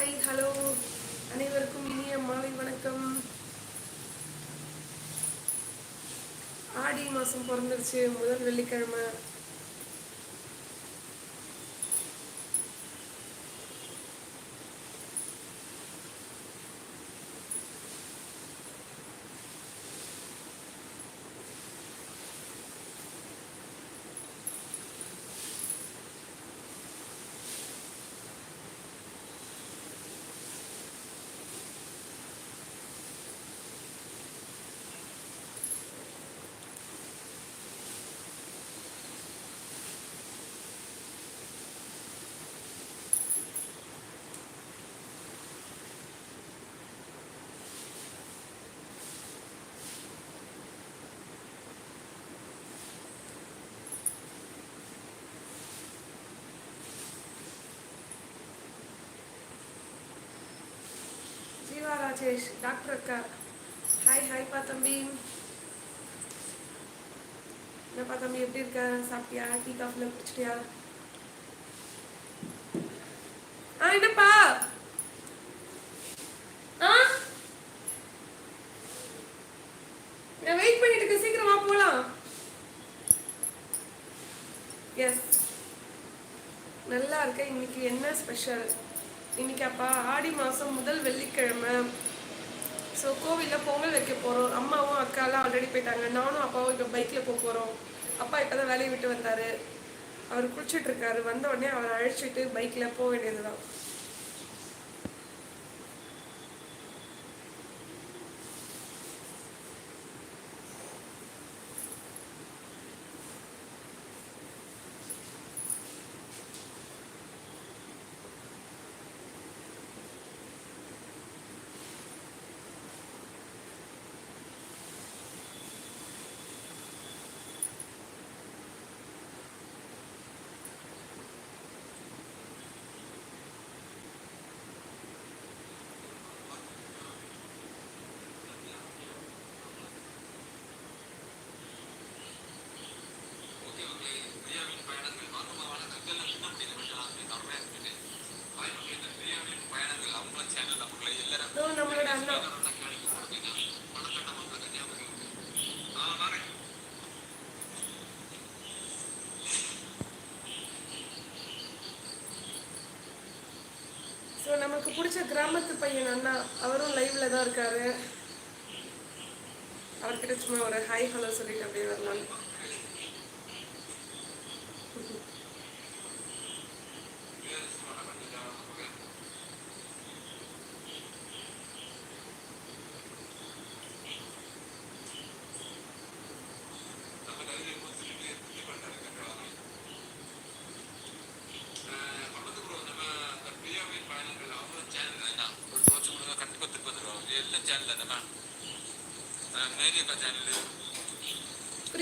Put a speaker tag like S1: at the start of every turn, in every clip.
S1: Hi hello. அனைவருக்கும் இனிய மாலை வணக்கம். ஆடி மாதம் பிறந்துருச்சு. முதல் வெள்ளிக்கிழமை ஜீவா ராஜேஷ் டாக்டர் அக்கா. ஹாய் ஹாய்ப்பா தம்பி. என்னப்பா தம்பி எப்படி இருக்க? சாப்பிட்டியா? டீ காஃபில் குடிச்சிட்டியா? ஆ என்னப்பா? ஆ? நான் வெயிட் பண்ணிட்டு இருக்கேன். சீக்கிரமா போலாம். எஸ் நல்லா இருக்கேன். இன்னைக்கு என்ன ஸ்பெஷல் இன்னைக்கு அப்பா ஆடி மாதம் முதல் வெள்ளிக்கிழமை. ஸோ கோவிலில் பொங்கல் வைக்க போகிறோம் அம்மாவும் அக்காலாம் ஆல்ரெடி போயிட்டாங்க. நானும் அப்பாவும் இப்போ பைக்கில் போக போகிறோம் அப்பா இப்போ தான் வேலையை விட்டு வந்தார். அவர் குளிச்சுட்ருக்காரு வந்த உடனே அவரை அழைச்சிட்டு பைக்கில் போக வேண்டியது தான் இதோ நம்மளோட அண்ணா ஸோ நமக்கு பிடிச்ச கிராமத்து பையன் அண்ணா. அவரும் லைவ்ல தான் இருக்காரு. அவர்கிட்ட சும்மா ஒரு ஹாய் ஹலோ சொல்லிட்டு அப்படியே வரலாம்.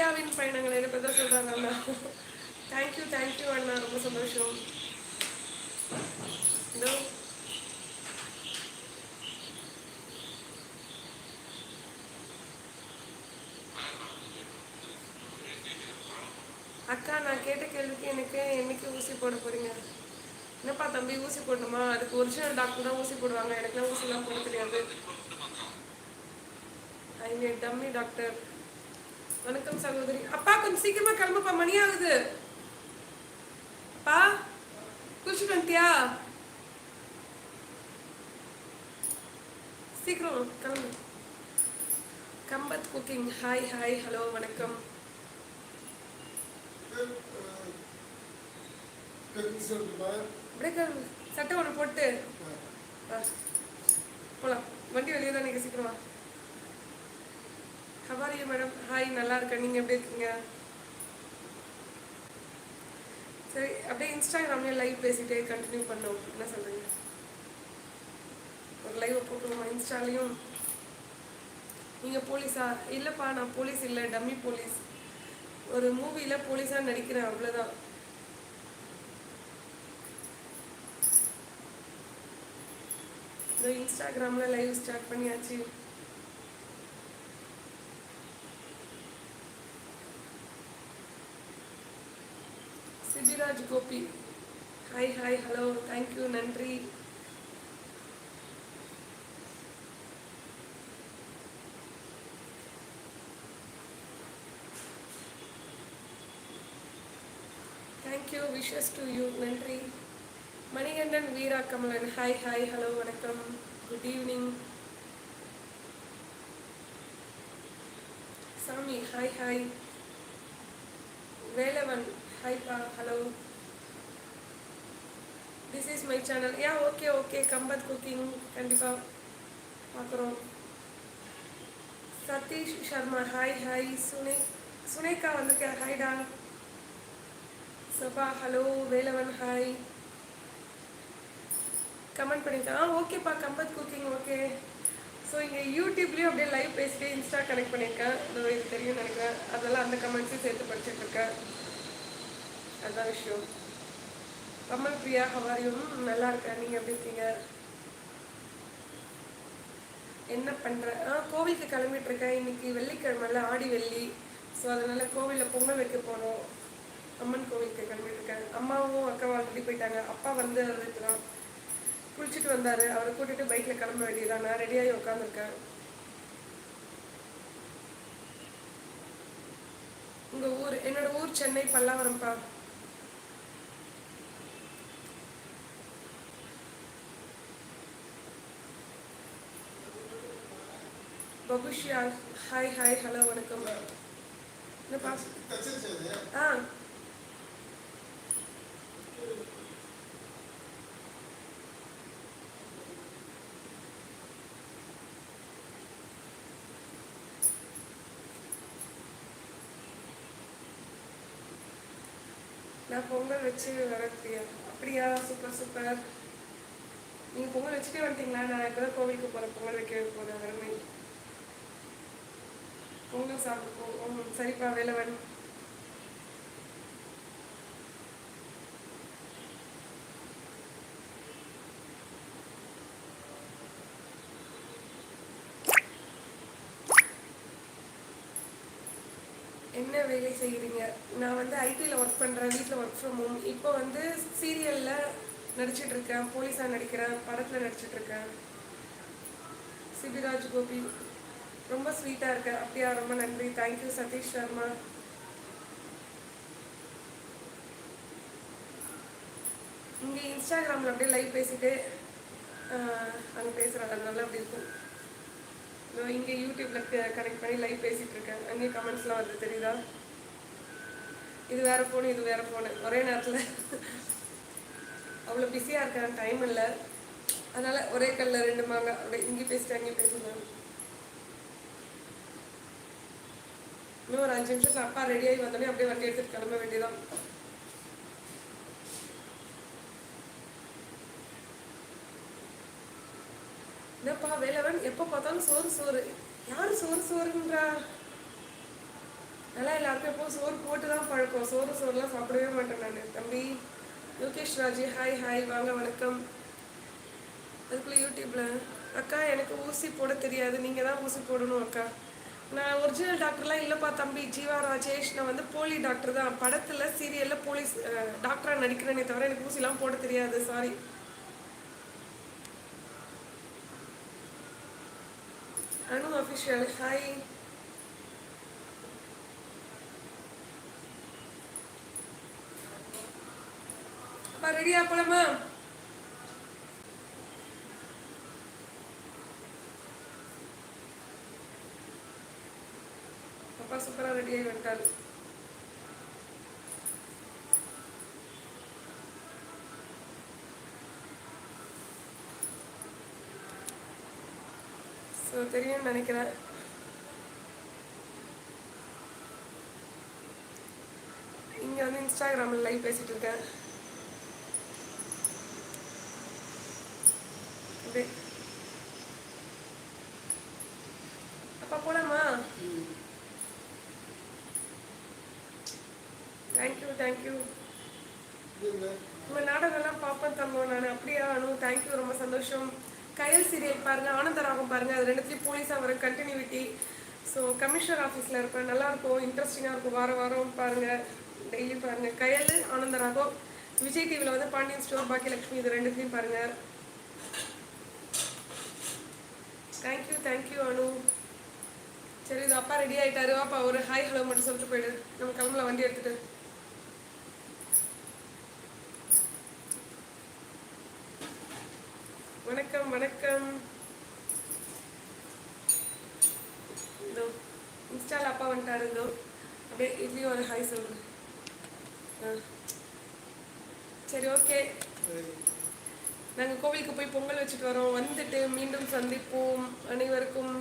S1: இந்தியாவின் பயணங்கள் என்ன பற்றி சொல்கிறாங்க அண்ணா தேங்க்யூ தேங்க்யூ அண்ணா. ரொம்ப சந்தோஷம். இதோ அக்கா நான் கேட்ட கேள்விக்கு எனக்கு என்னைக்கு ஊசி போட போறீங்க? என்னப்பா தம்பி ஊசி போடணுமா? அதுக்கு ஒரிஜினல் டாக்டர் தான் ஊசி போடுவாங்க. எனக்குலாம் ஊசிலாம் போட தெரியாது. I dummy doctor. வணக்கம் சகோதரி. அப்பா கொஞ்சம் சீக்கிரமா கிளம்பப்பா மணி ஆகுது. அப்பா குளிச்சுட்டு வந்துட்டியா? சீக்கிரம் கிளம்பு. Kambath cooking hi hi hello வணக்கம். சட்டை ஒன்று போட்டு. போலாம். வண்டி வெளியே தான் நீங்கள் சீக்கிரமா. மேடம். ஹாய் நல்லா இருக்கேன். நீங்கள் எப்படி இருக்கீங்க? சரி அப்படியே இன்ஸ்டாகிராம்லேயே லைவ் பேசிட்டே கண்டினியூ பண்ணோம். என்ன சொல்கிறீங்க ஒரு லைவை போட்டுருவோமா? இன்ஸ்டாலையும் நீங்கள் போலீஸா? இல்லைப்பா நான் போலீஸ் இல்லை. Dummy police. ஒரு மூவியில் போலீஸாக நடிக்கிறேன். அவ்வளோதான் இந்த இன்ஸ்டாகிராமில் லைவ் ஸ்டார்ட் பண்ணியாச்சு. Sibiraj Gopi. Hi hi hello thank you நன்றி. Thank you wishes to you நன்றி. Manikandan Veera Kamalan hi hi hello வணக்கம். Good evening Sami hi hi Velavan ஹைப்பா hello this is my channel yeah okay okay Kambath cooking கண்டிப்பாக பார்க்குறோம். Satish Sharma hi hi சுனே சுனேகா வந்திருக்கேன் ஹாய்டா Saba hello Velavan hi comment பண்ணியிருக்கேன் ஆ ஓகேப்பா. Combat cooking okay so இங்கே யூடியூப்லேயும் அப்படியே லைவ் பேசிட்டு இன்ஸ்டா கனெக்ட் பண்ணியிருக்கேன் இந்த இது தெரியும் நினைக்கிறேன். அதெல்லாம் அந்த கமெண்ட்ஸையும் சேர்த்து படிச்சுட்டு இருக்கேன். அதுதான் விஷயம். கமல் பிரியா ஹவாரியும் நல்லா இருக்கேன். நீங்கள் எப்படி இருக்கீங்க? என்ன பண்ணுற ஆ கோவிலுக்கு கிளம்பிட்டு இருக்கேன். இன்னைக்கு வெள்ளிக்கிழமைல ஆடி வெள்ளி. ஸோ அதனால கோவிலில் பொங்கல் வைக்க போனோம். அம்மன் கோவிலுக்கு கிளம்பிட்டு இருக்கேன். அம்மாவும் அக்காவும் ஆல்ரெடி போயிட்டாங்க. அப்பா வந்து இருக்கலாம் குளிச்சுட்டு வந்தாரு. அவரை கூட்டிட்டு பைக்ல கிளம்ப வேண்டியதான் நான் ரெடியாகி உட்காந்துருக்கேன் உங்க ஊர் என்னோட ஊர் சென்னை பல்லாவரம்ப்பா பபுஷியா ஹாய் ஹாய் ஹலோ வணக்கம் என்னப்பா ஆ. நான் பொங்கல் வச்சு வரப்பியா அப்படியா? Super super. நீங்கள் பொங்கல் வச்சுட்டே வந்துட்டீங்களா? நான் இப்போ தான் கோவிலுக்கு போகிறேன் பொங்கல் வைக்க போகிறேன் வரமே பொங்கல் சாப்பிட்டு போவோம் சரிப்பா வேலவன் என்ன வேலை செய்கிறீங்க நான் வந்து ஐடியில் ஒர்க் பண்ணுறேன் வீட்டில் ஒர்க் ஃப்ரம் ஹோம் இப்போ வந்து சீரியலில் நடிச்சிட்டு இருக்கேன் போலீஸாக நடிக்கிறேன் படத்தில் நடிச்சிட்டு இருக்கேன். சிபிராஜ் கோபி ரொம்ப ஸ்வீட்டாக இருக்க. அப்படியா ரொம்ப நன்றி. Thank you Satish Sharma. இங்கே இன்ஸ்டாகிராமில் அப்படியே லைவ் பேசிட்டு அங்கே பேசுகிறாங்க அதனால அப்படி இருக்கும். இங்கே யூடியூப்ல கனெக்ட் பண்ணி லைவ் பேசிட்டு இருக்கேன். அங்கேயும் கமெண்ட்ஸ்லாம் வருது தெரியுதா? இது வேற ஃபோனு இது வேற ஃபோனு ஒரே நேரத்தில். அவ்வளோ பிஸியாக இருக்கேன் டைம் இல்லை. அதனால ஒரே கல்ல ரெண்டு மாங்க அப்படியே இங்கே பேசிட்டு அங்கேயும் பேசுவேன் இன்னும் ஒரு அஞ்சு நிமிஷத்தில் அப்பா ரெடியாகி வந்தோடனே அப்படியே வண்டி எடுத்துட்டு கிளம்ப வேண்டியதான் என்னப்பா வேலவன் எப்போ பார்த்தாலும் சோறு சோறு. யாரு சோறு சோறுன்றா? நல்லா எல்லாருக்கும் எப்போ சோறு போட்டு தான் பழக்கம். சோறு சோறுலாம் சாப்பிடவே மாட்டேன் நான். தம்பி யோகேஷ் ராஜி ஹாய் ஹாய் வாங்க வணக்கம். அதுக்குள்ள யூடியூப்ல அக்கா எனக்கு ஊசி போட தெரியாது. நீங்கள் தான் ஊசி போடணும் அக்கா. நான் ஒரிஜினல் டாக்டர்லாம் இல்லைப்பா தம்பி. ஜீவா ராஜேஷ் நான் வந்து போலி டாக்டர் தான். படத்தில் சீரியலில் போலீஸ் டாக்டராக நடிக்கிறேனே தவிர எனக்கு ஊசிலாம் போட தெரியாது. சாரி அனு அஃபிஷியல் ஹாய் ரெடியா போலாமா? அப்பா சூப்பரா ரெடி ஆகி வந்துட்டாரு. ஸோ தெரியும்னு நினைக்கிறேன். இங்கே வந்து இன்ஸ்டாகிராமில் லைவ் பேசிட்டு இருக்கேன். அப்படியே அப்பா போலாமா தேங்க்யூ தேங்க்யூ உங்கள் நாடகம்லாம் பார்ப்பேன் தம்பம் நான். அப்படியே அனு தேங்க்யூ ரொம்ப சந்தோஷம். கயல் சீரியல் பாருங்கள் ஆனந்தராகம் பாருங்கள் அது ரெண்டுத்தையும் போலீஸாக வர கண்டினியூட்டி ஸோ கமிஷனர் ஆஃபீஸில் இருப்பேன். நல்லாயிருக்கும் இன்ட்ரெஸ்டிங்காக இருக்கும். வாரம் வாரம் பாருங்கள் டெய்லி பாருங்கள் கயல் ஆனந்தராகம். விஜய் டிவியில் வந்து பாண்டியன் ஸ்டோர் பாக்கியலட்சுமி இது ரெண்டுத்தையும் பாருங்கள் தேங்க்யூ தேங்க்யூ அனு. சரி இது அப்பா ரெடி ஆகிட்டாரு அப்பா ஒரு ஹாய் ஹலோ மட்டும் சொல்லிட்டு போயிடு. நம்ம கிளம்புல வண்டி எடுத்துட்டு. வந்துட்டாருங்க அப்படியே இட்லி ஒரு ஹாய் சொல்லுங்க சரி ஓகே நாங்கள் கோவிலுக்கு போய் பொங்கல் வச்சுட்டு வரோம். வந்துட்டு மீண்டும் சந்திப்போம். அனைவருக்கும்